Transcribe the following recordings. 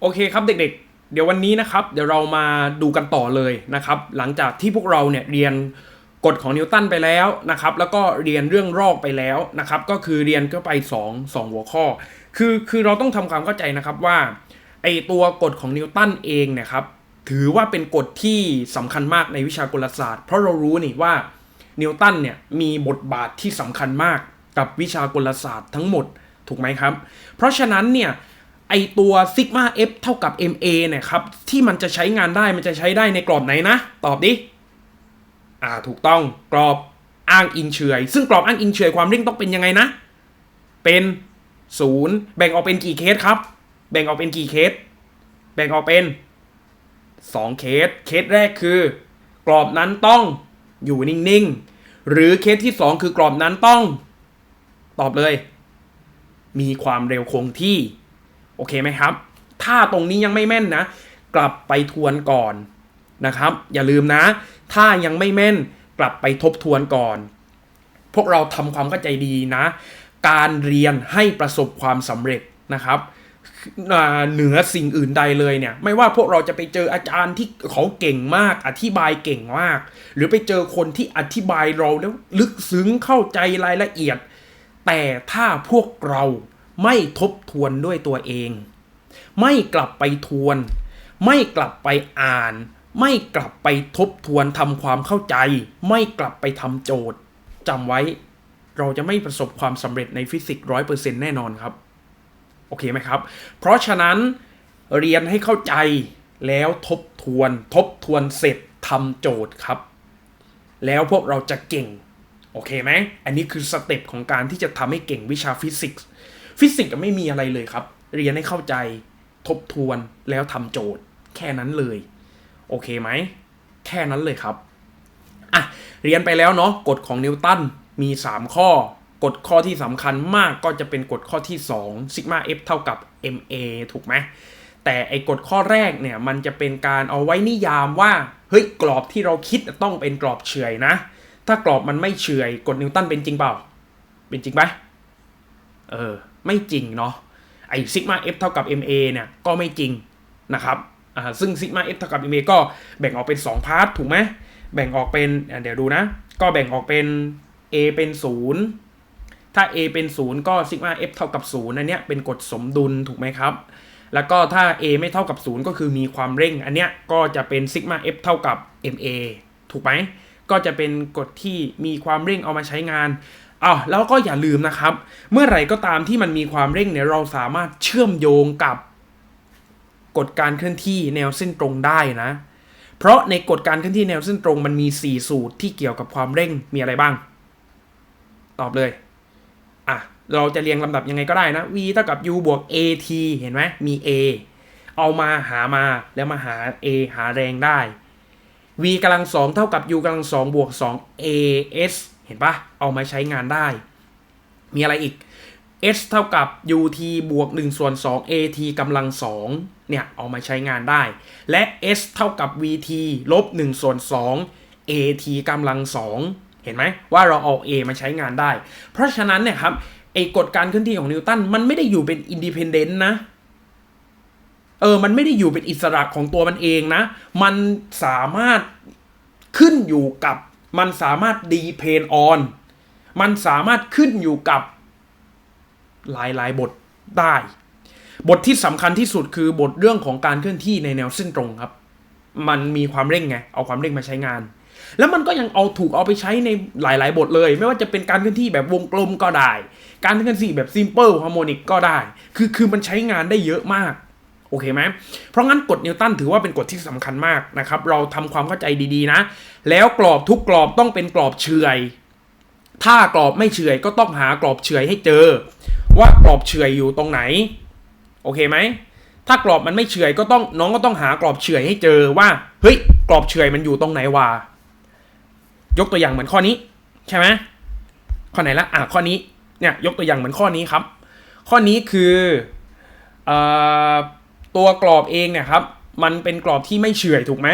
โอเคครับเด็กๆ เดี๋ยววันนี้นะครับ เดี๋ยวเรามาดูกันต่อเลยนะครับ หลังจากที่พวกเราเนี่ยเรียนกฎของนิวตันไปแล้วนะครับ แล้วก็เรียนเรื่องรอกไปแล้วนะครับ ก็คือเรียนก็ไป 2 2 หัวข้อ คือคือเราต้องทำความเข้าใจนะครับว่าไอตัวกฎของนิวตันเองเนี่ยครับถือว่าเป็นกฎที่สำคัญมากในวิชากลศาสตร์ เพราะเรารู้นี่ว่านิวตันเนี่ยมีบทบาทที่สำคัญมากกับวิชากลศาสตร์ทั้งหมดถูกไหมครับ เพราะฉะนั้นเนี่ย ไอตัวซิกมา F เท่ากับ MA เนี่ยครับ ที่มันจะใช้งานได้มันจะใช้ได้ในกรอบไหนนะ ตอบดิ อ่าถูกต้องกรอบอ้างอิงเฉยซึ่งกรอบอ้างอิงเฉยความเร่งต้องเป็นยังไงนะ เป็นศูนย์แบ่งออกเป็นกี่เคสครับ แบ่งออกเป็นกี่เคส แบ่งออกเป็น2เคส เคสแรกคือ กรอบนั้นต้องอยู่นิ่งๆ หรือเคสที่2คือกรอบนั้นต้อง ตอบเลย มีความเร็วคงที่ โอเคไหมครับ ถ้าตรงนี้ยังไม่แม่นนะ กลับไปทวนก่อนนะครับ อย่าลืมนะ ถ้ายังไม่แม่นกลับไปทบทวนก่อน พวกเราทำความเข้าใจดีนะ การเรียนให้ประสบความสำเร็จนะครับเหนือสิ่งอื่นใดเลยเนี่ย ไม่ว่าพวกเราจะไปเจออาจารย์ที่เขาเก่งมาก อธิบายเก่งมาก หรือไปเจอคนที่อธิบายเราแล้วลึกซึ้งเข้าใจรายละเอียด แต่ถ้าพวกเรา ไม่ทบทวนด้วยตัวเอง ไม่กลับไปทวน ไม่กลับไปอ่าน ไม่กลับไปทบทวนทำความเข้าใจ ไม่กลับไปทำโจทย์จำไว้เราจะไม่ประสบความสำเร็จในฟิสิกส์ร้อยเปอร์เซ็นต์แน่นอนครับ โอเคไหมครับ เพราะฉะนั้นเรียนให้เข้าใจแล้วทบทวน ทบทวนเสร็จทำโจทย์ครับ แล้วพวกเราจะเก่ง โอเคไหม อันนี้คือสเต็ปของการที่จะทำให้เก่งวิชาฟิสิกส์ ฟิสิกส์ไม่มีอะไรเลยครับ เรียนให้เข้าใจทบทวนแล้วทำโจทย์ แค่นั้นเลย โอเคไหม แค่นั้นเลยครับอะเรียนไปแล้วเนาะกฎของนิวตันมี 3 ข้อกฎข้อที่สำคัญมากก็จะเป็นกฎข้อที่2ซิกมา F เท่ากับ MA ถูกไหมแต่ไอ้กฎข้อแรกเนี่ยมันจะเป็นการเอาไว้นิยามว่าเฮ้ยกรอบที่เราคิดต้องเป็นกรอบเฉยนะ ถ้ากรอบมันไม่เฉยกฎนิวตันเป็นจริงเปล่า เป็นจริงไหมเออ ไม่จริงเนาะไอซิกมา F เท่ากับ MA เนี่ยก็ไม่จริงนะครับอ่าซึ่งซิกมา F เท่ากับ MA ก็แบ่งออกเป็น 2 พาร์ทถูกไหมแบ่งออกเป็นเดี๋ยวดูนะ ก็แบ่งออกเป็น A เป็น 0 ถ้า A เป็น 0 ก็ซิกมา F เท่ากับ 0 อันเนี้ยเป็นกฎสมดุลถูกไหมครับ แล้วก็ถ้า A ไม่เท่ากับ 0 ก็คือมีความเร่ง อันเนี้ยก็จะเป็นซิกมา F เท่ากับ MA ถูกไหม ก็จะเป็นกฎที่มีความเร่งเอามาใช้งาน อ้าวแล้วก็อย่าลืมนะครับ เมื่อไหร่ก็ตามที่มันมีความเร่งเนี่ยเราสามารถเชื่อมโยงกับกฎการเคลื่อนที่แนวเส้นตรงได้นะ เพราะในกฎการเคลื่อนที่แนวเส้นตรงมันมี 4 สูตรที่เกี่ยวกับความเร่งมีอะไรบ้าง ตอบเลยอะเราจะเรียงลำดับยังไงก็ได้นะ v เท่ากับ u บวก at เห็นไหมมี a เอามาหามาแล้วมาหา a หาแรงได้ v กำลังสองเท่ากับ u กำลังสองบวก2 as เห็นปะเอามาใช้งานได้ มีอะไรอีก s เท่ากับ ut บวก1ส่วน2 at กำลัง2เนี่ยเอามาใช้งานได้ และ s เท่ากับ vt ลบ1ส่วน2 at กำลัง2เห็นไหมว่าเราเอา a มาใช้งานได้ เพราะฉะนั้นเนี่ยครับไอ้กฎการเคลื่อนที่ของนิวตันมันไม่ได้อยู่เป็นอินดิเพนเดนต์นะเออ มันไม่ได้อยู่เป็นอิสระของตัวมันเองนะ มันสามารถขึ้นอยู่กับ มันสามารถ depend on มันสามารถขึ้นอยู่กับหลายหลายๆ บทได้ บทที่สำคัญที่สุดคือบทเรื่องของการเคลื่อนที่ในแนวเส้นตรงครับ มันมีความเร่งไง เอาความเร่งมาใช้งาน แล้วมันก็ยังเอาถูกเอาไปใช้ในหลาย ๆ บทเลย ไม่ว่าจะเป็นการเคลื่อนที่แบบวงกลมก็ได้ การเคลื่อนที่แบบ simple harmonic ก็ได้ คือคือมันใช้งานได้เยอะมาก โอเคไหมเพราะงั้นกฎนิวตันถือว่าเป็นกฎที่สำคัญมากนะครับ เราทำความเข้าใจดีๆนะ แล้วกรอบทุกกรอบต้องเป็นกรอบเฉยถ้ากรอบไม่เฉยก็ต้องหากรอบเฉยให้เจอ ว่ากรอบเฉยอยู่ตรงไหน โอเคไหมถ้ากรอบมันไม่เฉยก็ต้องน้องก็ต้องหากรอบเฉยให้เจอว่าเฮ้ยกรอบเฉยมันอยู่ตรงไหนวะยกตัวอย่างเหมือนข้อนี้ ใช่ไหมข้อไหนละอะข้อนี้เนี่ยยกตัวอย่างเหมือนข้อนี้ครับ ข้อนี้คือเอ่อ ตัวกรอบเองเนี่ยครับมันเป็นกรอบที่ไม่เฉื่อยถูกไหม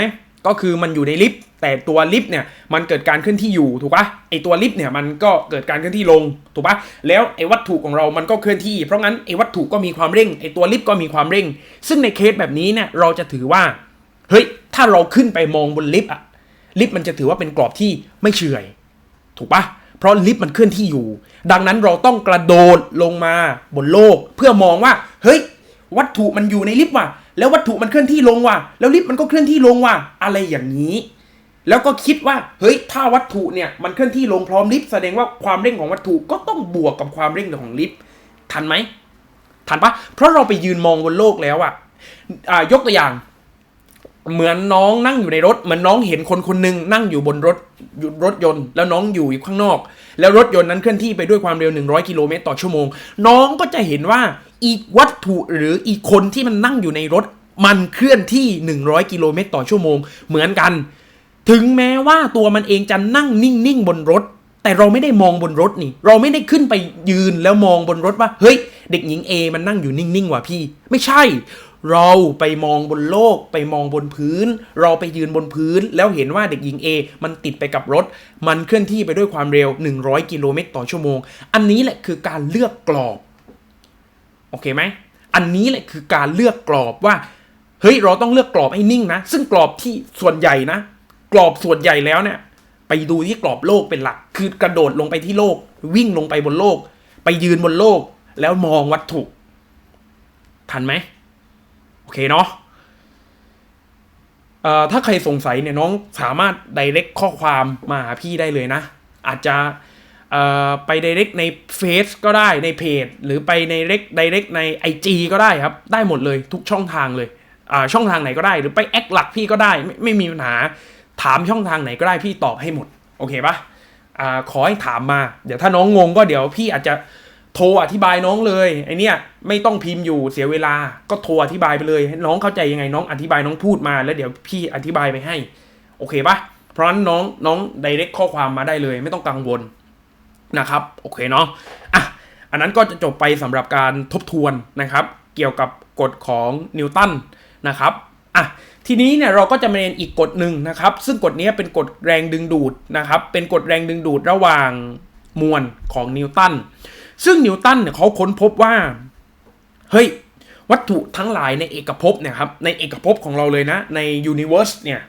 ก็คือมันอยู่ในลิฟต์แต่ตัวลิฟต์เนี่ยมันเกิดการเคลื่อนที่อยู่ถูกปะไอตัวลิฟต์เนี่ยมันก็เกิดการเคลื่อนที่ลงถูกปะแล้วไอวัตถุของเรามันก็เคลื่อนที่ เพราะงั้นไอวัตถุก็มีความเร่งไอตัวลิฟต์ก็มีความเร่ง ซึ่งในเคสแบบนี้เนี่ยเราจะถือว่าเฮ้ยถ้าเราขึ้นไปมองบนลิฟต์อะลิฟต์มันจะถือว่าเป็นกรอบที่ไม่เฉื่อย ถูกปะเพราะลิฟต์มันเคลื่อนที่อยู่ ดังนั้นเราต้องกระโดดลงมาบนโลก เพื่อมองว่าเฮ้ย วัตถุมันอยู่ในลิฟต์ว่ะ แล้ววัตถุมันเคลื่อนที่ลงว่ะ แล้วลิฟต์มันก็เคลื่อนที่ลงว่ะ อะไรอย่างนี้ แล้วก็คิดว่า เฮ้ย ถ้าวัตถุเนี่ยมันเคลื่อนที่ลงพร้อมลิฟต์แสดงว่าความเร่งของวัตถุก็ต้องบวกกับความเร่งของลิฟต์ ทันไหม ทันปะเพราะเราไปยืนมองบนโลกแล้วอะอ่ายกตัวอย่าง เหมือนน้องนั่งอยู่ในรถ เหมือนน้องเห็นคนคนหนึ่งนั่งอยู่บนรถอยู่รถยนต์ แล้วน้องอยู่อยู่ข้างนอก แล้วรถยนต์นั้นเคลื่อนที่ไปด้วยความเร็ว 100 กิโลเมตรต่อชั่วโมง น้องก็จะเห็นว่า อีกวัตถุหรืออีกคนที่มันนั่งอยู่ในรถ มันเคลื่อนที่ 100 กิโลเมตรต่อชั่วโมง เหมือนกัน ถึงแม้ว่าตัวมันเองจะนั่งนิ่งๆบนรถ แต่เราไม่ได้มองบนรถนี่ เราไม่ได้ขึ้นไปยืนแล้วมองบนรถว่า เฮ้ย เด็กหญิง A มันนั่งอยู่นิ่งๆว่ะพี่ ไม่ใช่ เราไปมองบนโลก ไปมองบนพื้น เราไปยืนบนพื้น แล้วเห็นว่าเด็กหญิง A มันติดไปกับรถ มันเคลื่อนที่ไปด้วยความเร็ว 100 กิโลเมตรต่อชั่วโมง อันนี้แหละคือการเลือกกรอบ โอเคไหมอันนี้แหละคือการเลือกกรอบว่าเฮ้ยเราต้องเลือกกรอบให้นิ่งนะ ซึ่งกรอบที่ส่วนใหญ่นะ กรอบส่วนใหญ่แล้วเนี่ย ไปดูที่กรอบโลกเป็นหลัก คือกระโดดลงไปที่โลก วิ่งลงไปบนโลก ไปยืนบนโลก แล้วมองวัตถุ ทันไหมโอเคเนาะเอ่อถ้าใครสงสัยเนี่ยน้องสามารถ direct ข้อความมาหาพี่ได้เลยนะ อาจจะ ไป direct ในเฟซก็ได้ในเพจ หรือไปใน direct direct ใน IG ก็ได้ครับ ได้หมดเลยทุกช่องทางเลยช่องทางไหนก็ได้ หรือไปแอคหลักพี่ก็ได้ไม่ไม่มีปัญหาถามช่องทางไหนก็ได้พี่ตอบให้หมด โอเคปะอ่าขอให้ถามมา เดี๋ยวถ้าน้องงงก็เดี๋ยวพี่อาจจะโทรอธิบายน้องเลยไอเนี้ยไม่ต้องพิมพ์อยู่เสียเวลาก็โทรอธิบายไปเลยให้น้องเข้าใจยังไงน้องอธิบายน้องพูดมาแล้วเดี๋ยวพี่อธิบายไปให้ โอเคปะเพราะนั้นน้องน้อง direct ข้อความมาได้เลย ไม่ต้องกังวล นะครับโอเคเนาะอะอันนั้นก็จะจบไปสำหรับการทบทวนนะครับ เกี่ยวกับกฎของนิวตันนะครับอะทีนี้เนี่ยเราก็จะมาเรียนอีกกฎหนึ่งนะครับ ซึ่งกฎนี้เป็นกฎแรงดึงดูดนะครับ เป็นกฎแรงดึงดูดระหว่างมวลของนิวตันซึ่งนิวตันเนี่ยเขาค้นพบว่าเฮ้ยวัตถุทั้งหลายในเอกภพเนี่ยครับในเอกภพของเราเลยนะในยูนิเวอร์สเนี่ย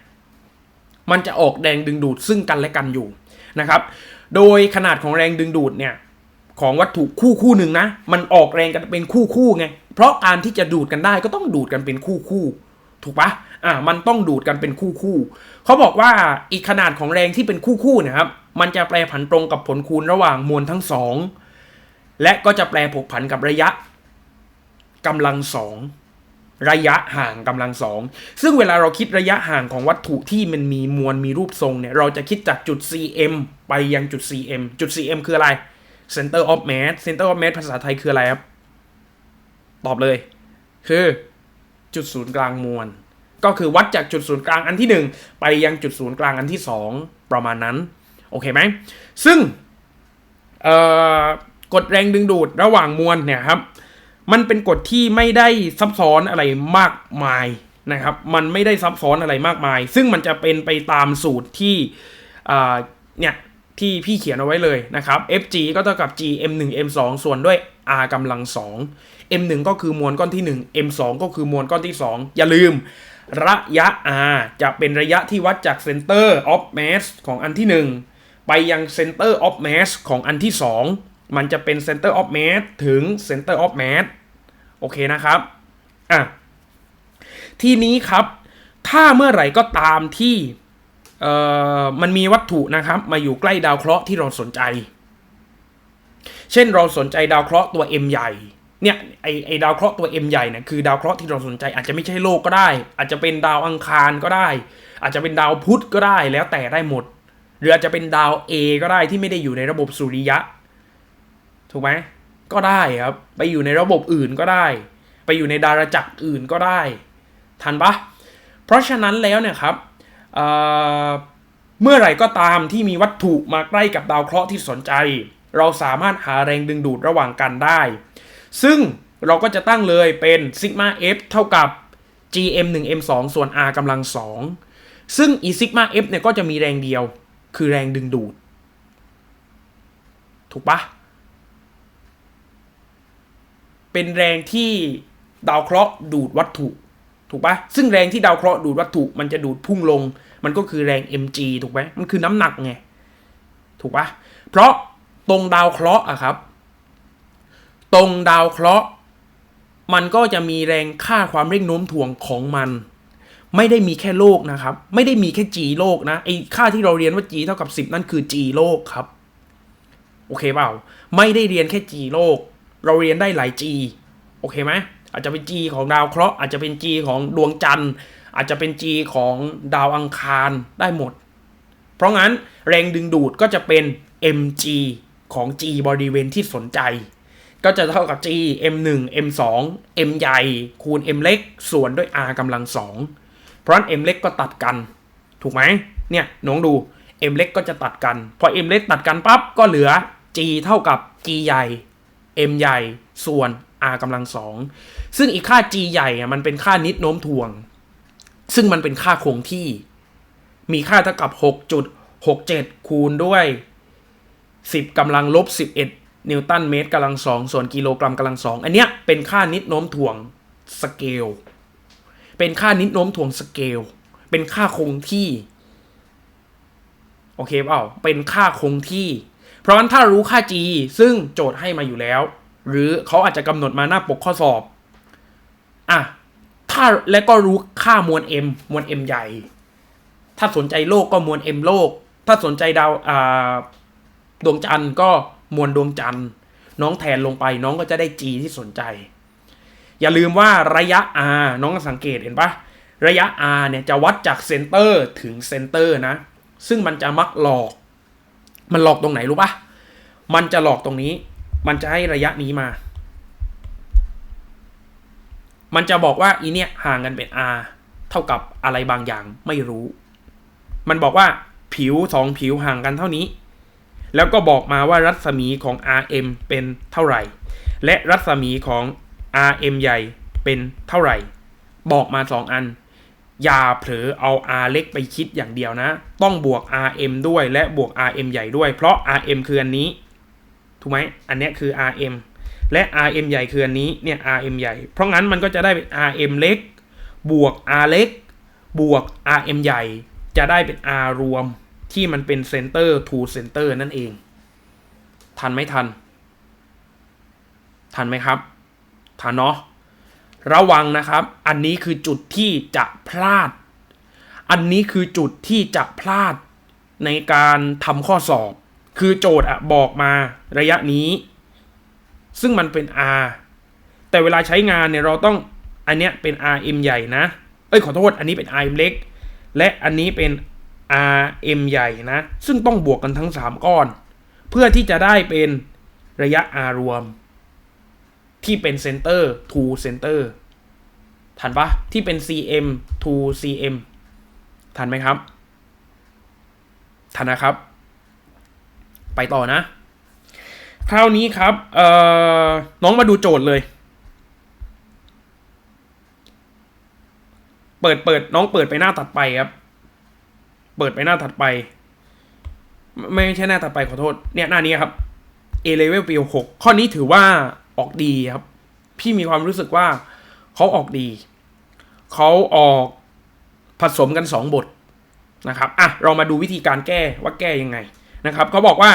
มันจะออกแรงดึงดูดซึ่งกันและกันอยู่นะครับ โดยขนาดของแรงดึงดูดเนี่ยของวัตถุคู่คู่หนึ่งนะ มันออกแรงกันเป็นคู่คู่ไง เพราะการที่จะดูดกันได้ก็ต้องดูดกันเป็นคู่คู่ถูกปะอ่ามันต้องดูดกันเป็นคู่คู่เขาบอกว่าอีกขนาดของแรงที่เป็นคู่คู่นะครับ มันจะแปรผันตรงกับผลคูณระหว่างมวลทั้งสองและก็จะแปรผกผันกับระยะกำลังสอง ระยะห่างกำลังสองซึ่งเวลาเราคิดระยะห่างของวัตถุที่มันมีมวลมีรูปทรงเนี่ย เราจะคิดจากจุด cm ไปยังจุด cm จุด cm คืออะไร center of mass center of mass ภาษาไทยคืออะไรครับ ตอบเลย คือจุดศูนย์กลางมวล ก็คือวัดจากจุดศูนย์กลางอันที่ 1 ไปยังจุดศูนย์กลางอันที่ 2 ประมาณนั้น โอเคไหม ซึ่งกฎแรงดึงดูดระหว่างมวลเนี่ยครับ มันเป็นกฎที่ไม่ได้ซับซ้อนอะไรมากมายนะครับ มันไม่ได้ซับซ้อนอะไรมากมาย ซึ่งมันจะเป็นไปตามสูตรที่เนี่ยที่พี่เขียนเอาไว้เลยนะครับ Fg ก็เท่ากับ G m1 m2 ส่วนด้วย r กำลัง 2 m1 ก็คือมวลก้อนที่ 1 m2 ก็คือมวลก้อนที่ 2 อย่าลืม ระยะ r จะเป็นระยะที่วัดจาก center of mass ของอันที่ 1 ไปยัง center of mass ของอันที่ 2 มันจะเป็น center of mass ถึง center of mass โอเคนะครับอะทีนี้ครับถ้าเมื่อไหร่ก็ตามที่เอ่อมันมีวัตถุนะครับ มาอยู่ใกล้ดาวเคราะห์ที่เราสนใจ เช่นเราสนใจดาวเคราะห์ตัว M ใหญ่เนี่ยไอไอดาวเคราะห์ตัว M ใหญ่เนี่ยคือดาวเคราะห์ที่เราสนใจ อาจจะไม่ใช่โลกก็ได้ อาจจะเป็นดาวอังคารก็ได้ อาจจะเป็นดาวพุธก็ได้แล้วแต่ได้หมด หรืออาจจะเป็นดาว A ก็ได้ที่ไม่ได้อยู่ในระบบสุริยะ ถูกไหมก็ได้ครับ ไปอยู่ในระบบอื่นก็ได้ ไปอยู่ในดาราจักรอื่นก็ได้ ทันปะเพราะฉะนั้นแล้วเนี่ยครับเเมื่อไหร่ก็ตามที่มีวัตถุมาใกล้กับดาวเคราะห์ที่สนใจ เราสามารถหาแรงดึงดูดระหว่างกันได้ ซึ่งเราก็จะตั้งเลยเป็นซิกมา f เท่ากับ gm 1 m 2ส่วน r กำลัง 2 ซึ่ง e sigma f เนี่ยก็จะมีแรงเดียว คือแรงดึงดูด ถูกปะ เป็นแรงที่ดาวเคราะห์ดูดวัตถุ ถูกปะซึ่งแรงที่ดาวเคราะห์ดูดวัตถุมันจะดูดพุ่งลง มันก็คือแรง mg ถูกไหมมันคือน้ำหนักไง ถูกปะเพราะตรงดาวเคราะห์อะครับ ตรงดาวเคราะห์มันก็จะมีแรงค่าความเร่งโน้มถ่วงของมัน ไม่ได้มีแค่โลกนะครับ ไม่ได้มีแค่ g โลกนะไอค่าที่เราเรียนว่า g เท่ากับ 10 นั่นคือ g โลกครับ โอเคเปล่า ไม่ได้เรียนแค่ g โลก เราเรียนได้หลาย g โอเคไหมอาจจะเป็น g ของดาวเคราะห์อาจจะเป็น g ของดวงจันทร์ อาจจะเป็น g ของดาวอังคารได้หมด เพราะงั้นแรงดึงดูดก็จะเป็น mg ของ g บริเวณที่สนใจ ก็จะเท่ากับ g m 1 m 2 m ใหญ่ คูณ m เล็ก ส่วนด้วย r กำลังสองเพราะนั้น m เล็กก็ตัดกัน ถูกไหมเนี่ยน้องดู m เล็กก็จะตัดกัน พอ m เล็กตัดกันปั๊บก็เหลือ g เท่ากับ g ใหญ่ m ใหญ่ส่วน r กำลังสองซึ่งอีกค่า g ใหญ่อะมันเป็นค่านิดโน้มถ่วง ซึ่งมันเป็นค่าคงที่ มีค่าเท่ากับ 6.67 คูณด้วย 10กำลังลบ 11 นิวตันเมตรกำลังสองส่วนกิโลกรัมกำลังสองอันเนี้ยเป็นค่านิดโน้มถ่วงสเกลเป็นค่านิดโน้มถ่วงสเกลเป็นค่าคงที่ โอเคเปล่าเป็นค่าคงที่ เพราะฉะนั้นถ้ารู้ค่า g ซึ่งโจทย์ให้มาอยู่แล้ว หรือเขาอาจจะกำหนดมาหน้าปกข้อสอบอะถ้าและก็รู้ค่ามวล m มวล m ใหญ่ ถ้าสนใจโลกก็มวล m โลก ถ้าสนใจดาวอ่าดวงจันทร์ก็มวลดวงจันทร์น้องแทนลงไปน้องก็จะได้ g ที่สนใจ อย่าลืมว่าระยะ r น้องสังเกตเห็นปะระยะ r เนี่ยจะวัดจากเซนเตอร์ถึงเซนเตอร์นะ ซึ่งมันจะมักหลอก มันหลอกตรงไหนรู้ปะมันจะหลอกตรงนี้ มันจะให้ระยะนี้มา มันจะบอกว่าอีเนี่ยห่างกันเป็น r เท่ากับอะไรบางอย่างไม่รู้ มันบอกว่าผิวสองผิวห่างกันเท่านี้ แล้วก็บอกมาว่ารัศมีของ rm เป็นเท่าไหร่ และรัศมีของ rm ใหญ่เป็นเท่าไหร่ บอกมา 2 อัน อย่าเผลอเอา r เล็กไปคิดอย่างเดียวนะ ต้องบวก rm ด้วยและบวก rm ใหญ่ด้วย เพราะ rm คืออันนี้ ถูกไหมอันนี้คือ rm และ rm ใหญ่คืออันนี้ เนี่ย rm ใหญ่ เพราะงั้นมันก็จะได้เป็น rm เล็ก บวก r เล็ก บวก rm ใหญ่ จะได้เป็น r รวมที่มันเป็น center to center นั่นเอง ทันไหมทัน ทันไหมครับ ทันเนาะ ระวังนะครับ อันนี้คือจุดที่จะพลาด อันนี้คือจุดที่จะพลาดในการทำข้อสอบ คือโจทย์อะบอกมาระยะนี้ ซึ่งมันเป็น R แต่เวลาใช้งานเนี่ยเราต้องอันเนี้ยเป็น RM ใหญ่นะ เอ้ยขอโทษ อันนี้เป็น RM เล็ก และอันนี้เป็น RM ใหญ่นะ ซึ่งต้องบวกกันทั้ง 3 ก้อน เพื่อที่จะได้เป็นระยะ R รวม ที่เป็น center to center ทันปะที่เป็น cm to cm ทันไหมครับ ทันนะครับ ไปต่อนะ คราวนี้ครับเออน้องมาดูโจทย์เลย เปิดเปิดน้องเปิดไปหน้าถัดไปครับ เปิดไปหน้าถัดไปไม่ไม่ใช่หน้าถัดไปขอโทษ เนี่ยหน้านี้ครับ A level ปี6ข้อนี้ถือว่า ออกดีครับ พี่มีความรู้สึกว่าเขาออกดี เขาออกผสมกัน 2 บทนะครับ อะ เรามาดูวิธีการแก้ว่าแก้ยังไงนะครับเขาบอกว่า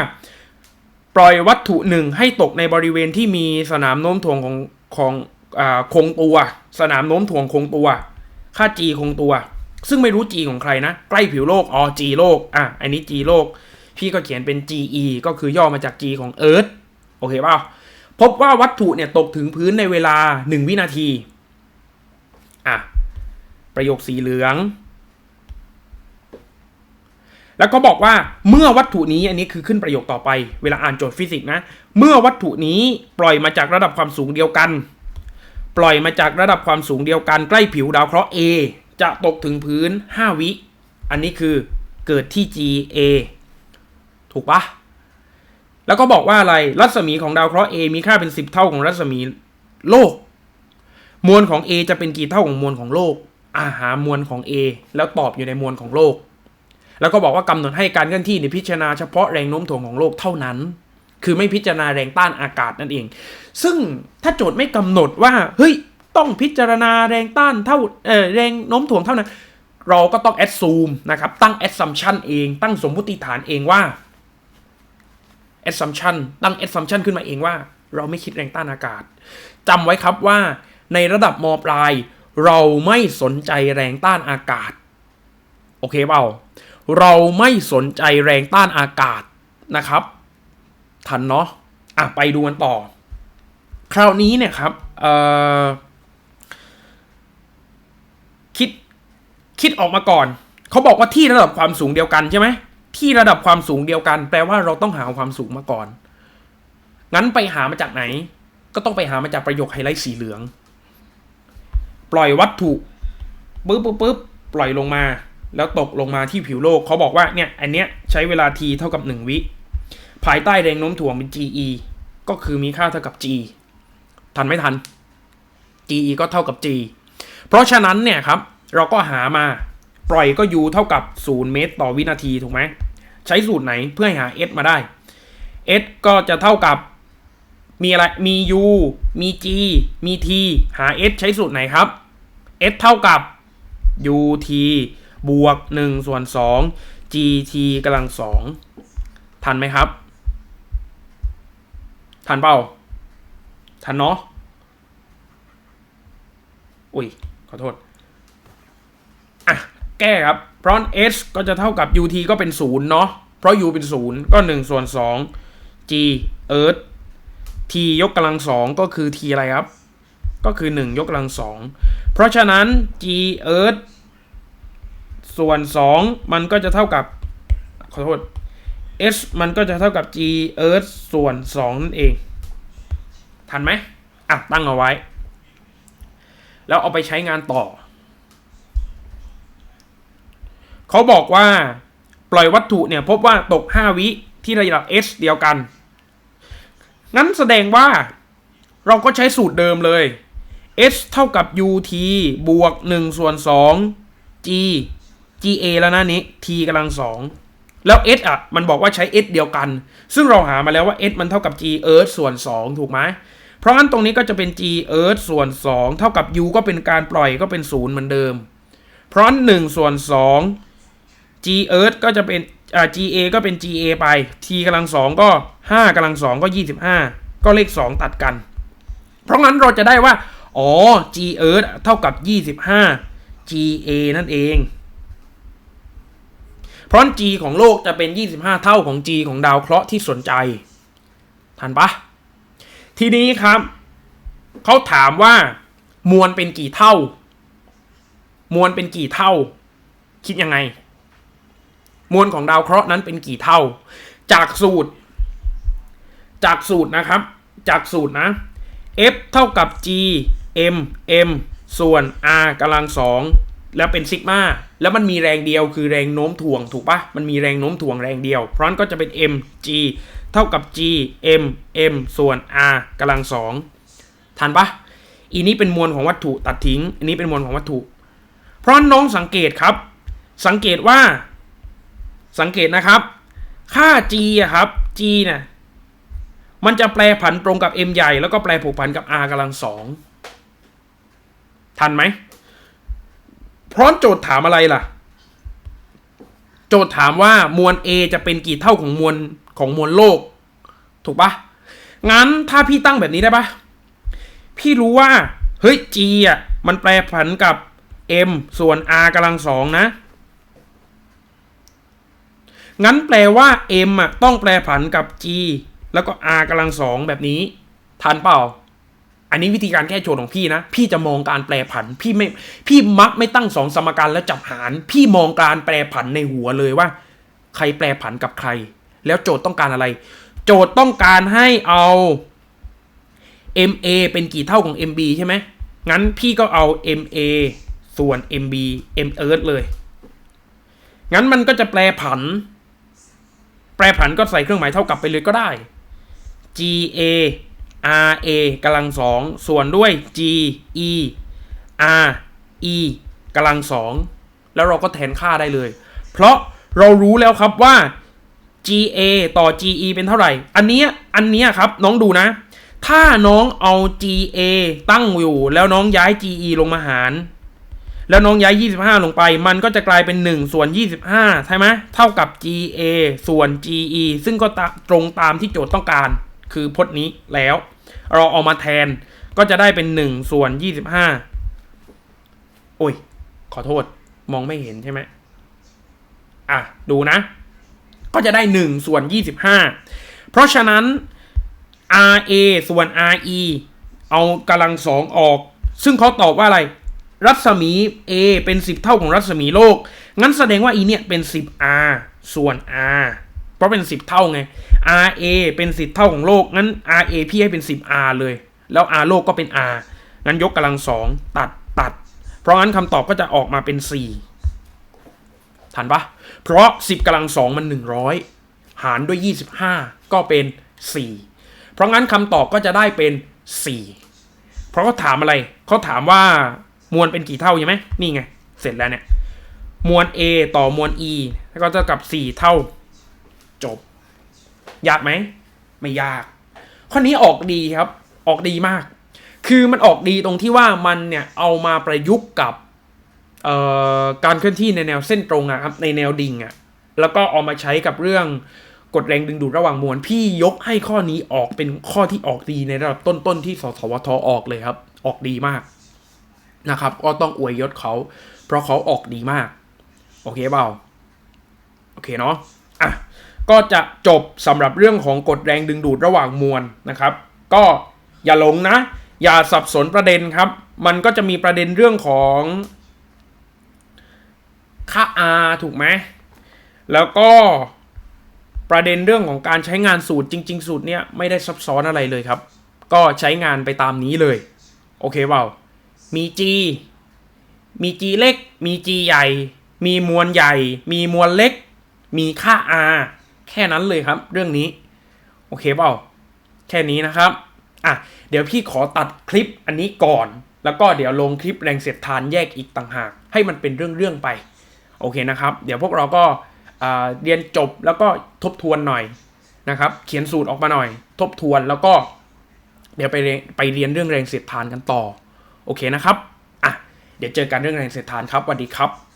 ปล่อยวัตถุหนึ่งให้ตกในบริเวณที่มีสนามโน้มถ่วงของของอ่าคงตัว สนามโน้มถ่วงคงตัว ค่า g คงตัว ซึ่งไม่รู้ g ของใครนะ ใกล้ผิวโลกอ๋อ g โลก อะ อันนี้ g โลก พี่ก็เขียนเป็น ge ก็คือย่อมาจาก g ของ earth โอเคเปล่า พบว่าวัตถุเนี่ยตกถึงพื้นในเวลา 1 วินาที อะ ประโยคสีเหลือง แล้วก็บอกว่าเมื่อวัตถุนี้อันนี้คือขึ้นประโยคต่อไป เวลาอ่านโจทย์ฟิสิกส์นะ เมื่อวัตถุนี้ปล่อยมาจากระดับความสูงเดียวกัน ปล่อยมาจากระดับความสูงเดียวกัน ใกล้ผิวดาวเคราะห์ A จะตกถึงพื้น 5 วิ อันนี้คือเกิดที่ GA ถูกปะ แล้วก็บอกว่าอะไรรัศมีของดาวเคราะห์ A มีค่าเป็น 10 เท่าของรัศมีโลก มวลของ A จะเป็นกี่เท่าของมวลของโลกอาหามวลของ A แล้วตอบอยู่ในมวลของโลก แล้วก็บอกว่ากำหนดให้การเคลื่อนที่ในพิจารณาเฉพาะแรงโน้มถ่วงของโลกเท่านั้น คือไม่พิจารณาแรงต้านอากาศนั่นเอง ซึ่งถ้าโจทย์ไม่กำหนดว่าเฮ้ยต้องพิจารณาแรงต้านเท่าเออแรงโน้มถ่วงเท่านั้น เราก็ต้อง assume นะครับตั้ง assumption เองตั้งสมมติฐานเองว่า assumption ตั้ง assumption ขึ้นมาเองว่า เราไม่คิดแรงต้านอากาศจำไว้ครับว่าในระดับมปลาย เราไม่สนใจแรงต้านอากาศ โอเคเปล่า เราไม่สนใจแรงต้านอากาศนะครับ ทันเนาะอะไปดูกันต่อ คราวนี้เนี่ยครับคิดคิดออกมาก่อน เขาบอกว่าที่ระดับความสูงเดียวกันใช่ไหม ที่ระดับความสูงเดียวกัน แปลว่าเราต้องหาความสูงมาก่อน งั้นไปหามาจากไหน ก็ต้องไปหามาจากประโยคไฮไลท์สีเหลือง ปล่อยวัตถุปึ๊บปึ๊บปึ๊บปล่อยลงมา แล้วตกลงมาที่ผิวโลกเขาบอกว่าเนี่ยอันเนี้ยใช้เวลา t เท่ากับ 1 วิ ภายใต้แรงโน้มถ่วงเป็น ge ก็คือมีค่าเท่ากับ g ทันไม่ทัน ge ก็เท่ากับ g เพราะฉะนั้นเนี่ยครับ เราก็หามา ปล่อยก็ u เท่ากับ 0 เมตรต่อวินาทีถูกไหมใช้สูตรไหนเพื่อให้หา s มาได้ s ก็จะเท่ากับมีอะไรมี u มี g มี t หา s ใช้สูตรไหนครับ s เท่ากับ ut บวก 1 ส่วน 2 gt กำลัง 2 ทันไหมครับ ทันเปล่า ทันเนาะ อุ้ย ขอโทษ แก้ครับ เพราะ s ก็จะเท่ากับ ut ก็เป็น0เนาะ เพราะ u เป็น 0 ก็ 1 ส่วน 2 g earth t ยกกำลังสองก็คือ t อะไรครับ ก็คือ 1 ยกกำลังสอง เพราะฉะนั้น g earth ส่วน 2 มันก็จะเท่ากับ ขอโทษ s มันก็จะเท่ากับ g earth ส่วน 2 นั่นเอง ทันไหมอะตั้งเอาไว้ แล้วเอาไปใช้งานต่อ เขาบอกว่าปล่อยวัตถุเนี่ยพบว่าตก 5 วิที่ระดับ s เดียวกัน งั้นแสดงว่าเราก็ใช้สูตรเดิมเลย s เท่ากับ ut บวก 1 ส่วน 2 g ga แล้วนะนี้ t กำลัง 2 แล้ว s อะ มันบอกว่าใช้ s เดียวกัน ซึ่งเราหามาแล้วว่า s มันเท่ากับ g earth ส่วน 2 ถูกไหม เพราะงั้นตรงนี้ก็จะเป็น g earth ส่วน 2 เท่ากับ u ก็เป็นการปล่อยก็เป็น 0 เหมือนเดิม เพราะ1ส่วน 2 g earth ก็จะเป็นอ่า ga ก็เป็น ga ไป t กำลัง2ก็5กำลัง2ก็ 25 ก็เลข 2 ตัดกัน เพราะงั้นเราจะได้ว่า อ๋อ g earth เท่ากับ 25 ga นั่นเอง เพราะ g ของโลกจะเป็น 25 เท่าของ g ของดาวเคราะห์ที่สนใจทันปะทีนี้ครับ เขาถามว่ามวลเป็นกี่เท่า มวลเป็นกี่เท่า คิดยังไง มวลของดาวเคราะห์นั้นเป็นกี่เท่า จากสูตร จากสูตรนะครับ จากสูตรนะ F เท่ากับ G M M ส่วน R กำลังสองแล้วเป็นซิกมาแล้วมันมีแรงเดียวคือแรงโน้มถ่วงถูกปะมันมีแรงโน้มถ่วงแรงเดียว เพราะนั้นก็จะเป็น M G เท่ากับ G M M ส่วน R กำลังสองทันปะอีนี้เป็นมวลของวัตถุตัดทิ้งอันนี้เป็นมวลของวัตถุ เพราะน้องสังเกตครับ สังเกตว่า สังเกตนะครับ ค่า G อะครับ G เนี่ยมันจะแปลผันตรงกับ M ใหญ่ แล้วก็แปลผูกผันกับ R กำลังสองทันไหมพราะโจทย์ถามอะไรล่ะ โจทย์ถามว่ามวล A จะเป็นกี่เท่าของมวลของมวลโลก ถูกปะงั้นถ้าพี่ตั้งแบบนี้ได้ปะพี่รู้ว่า เฮ้ย G อะ มันแปลผันกับ M ส่วน R กำลังสองนะ งั้นแปลว่า M อะต้องแปลผันกับ G แล้วก็ R กำลังสองแบบนี้ ทันเปล่า อันนี้วิธีการแก้โจทย์ของพี่นะ พี่จะมองการแปลผัน พี่ไม่ พี่มักไม่ตั้งสองสมการแล้วจับหาร พี่มองการแปลผันในหัวเลยว่า ใครแปลผันกับใคร แล้วโจทย์ต้องการอะไร โจทย์ต้องการให้เอา MA เป็นกี่เท่าของ MB ใช่ไหม งั้นพี่ก็เอา MA ส่วน MB M Earth เลย งั้นมันก็จะแปลผัน แปลผันก็ใส่เครื่องหมายเท่ากับไปเลยก็ได้ G A R A กำลังสองส่วนด้วย G E R E กำลังสองแล้วเราก็แทนค่าได้เลย เพราะเรารู้แล้วครับว่า GA ต่อ GE เป็นเท่าไหร่ อันนี้อันนี้ครับน้องดูนะ ถ้าน้องเอา GA ตั้งอยู่แล้วน้องย้าย GE ลงมาหาร แล้วน้องย้าย 25 ลงไป มันก็จะกลายเป็น 1 ส่วน 25 ใช่ไหมเท่ากับ GA ส่วน GE ซึ่งก็ตตรงตามที่โจทย์ต้องการ คือพจน์นี้แล้ว เราเอามาแทนก็จะได้เป็น 1 ส่วน 25 โอ้ย ขอโทษ มองไม่เห็นใช่ไหมอะ ดูนะ ก็จะได้ 1 ส่วน 25 เพราะฉะนั้น RA ส่วน RE เอากำลังสองออก ซึ่งเขาตอบว่าอะไร รัศมี A เป็น 10 เท่าของรัศมีโลก งั้นแสดงว่า E เนี่ยเป็น 10R ส่วน R เพราะเป็น 10 เท่าไง RA เป็น 10 เท่าของโลก งั้น RA พี่ให้เป็น 10R เลย แล้ว R โลกก็เป็น R งั้นยกกำลังสองตัดตัด เพราะงั้นคำตอบก็จะออกมาเป็น 4 ทันปะ เพราะ 10กำลังสองมัน 100 หารด้วย 25 ก็เป็น 4 เพราะงั้นคำตอบก็จะได้เป็น 4 เพราะเขาถามอะไร เขาถามว่า มวลเป็นกี่เท่าใช่ไหมนี่ไง เสร็จแล้วเนี่ย มวล A ต่อมวล E แล้วก็เท่ากับ 4 เท่า จบ ยากไหม ไม่ยาก ข้อนี้ออกดีครับ ออกดีมาก คือมันออกดีตรงที่ว่ามันเนี่ยเอามาประยุกต์กับการเคลื่อนที่ในแนวเส้นตรงอะครับ ในแนวดิ่งอะแล้วก็เอามาใช้กับเรื่องกฎแรงดึงดูดระหว่างมวลพี่ยกให้ข้อนี้ออกเป็นข้อที่ออกดีในระดับต้นๆที่สสวทออกเลยครับ ออกดีมาก นะครับก็ต้องอวยยศเขา เพราะเขาออกดีมาก โอเคเปล่าโอเคเนาะอะก็จะจบสำหรับเรื่องของกฎแรงดึงดูดระหว่างมวลนะครับ ก็อย่าหลงนะ อย่าสับสนประเด็นครับ มันก็จะมีประเด็นเรื่องของค่า R ถูกไหมแล้วก็ประเด็นเรื่องของการใช้งานสูตรจริง ๆ สูตรเนี้ยไม่ได้ซับซ้อนอะไรเลยครับ ก็ใช้งานไปตามนี้เลย โอเคเปล่า มี G มี G เล็ก มี G ใหญ่ มีมวลใหญ่ มีมวลเล็ก มีค่า R แค่นั้นเลยครับ เรื่องนี้ โอเคเปล่า แค่นี้นะครับ อะ เดี๋ยวพี่ขอตัดคลิปอันนี้ก่อน แล้วก็เดี๋ยวลงคลิปแรงเสียดทานแยกอีกต่างหาก ให้มันเป็นเรื่องๆไป โอเคนะครับ เดี๋ยวพวกเราก็เรียนจบแล้วก็ทบทวนหน่อยนะครับ เขียนสูตรออกมาหน่อย ทบทวนแล้วก็ เดี๋ยวไปไปเรียนเรื่องแรงเสียดทานกันต่อ โอเคนะครับอะเดี๋ยวเจอกันเรื่องแรงเสียดทานครับสวัสดีครับ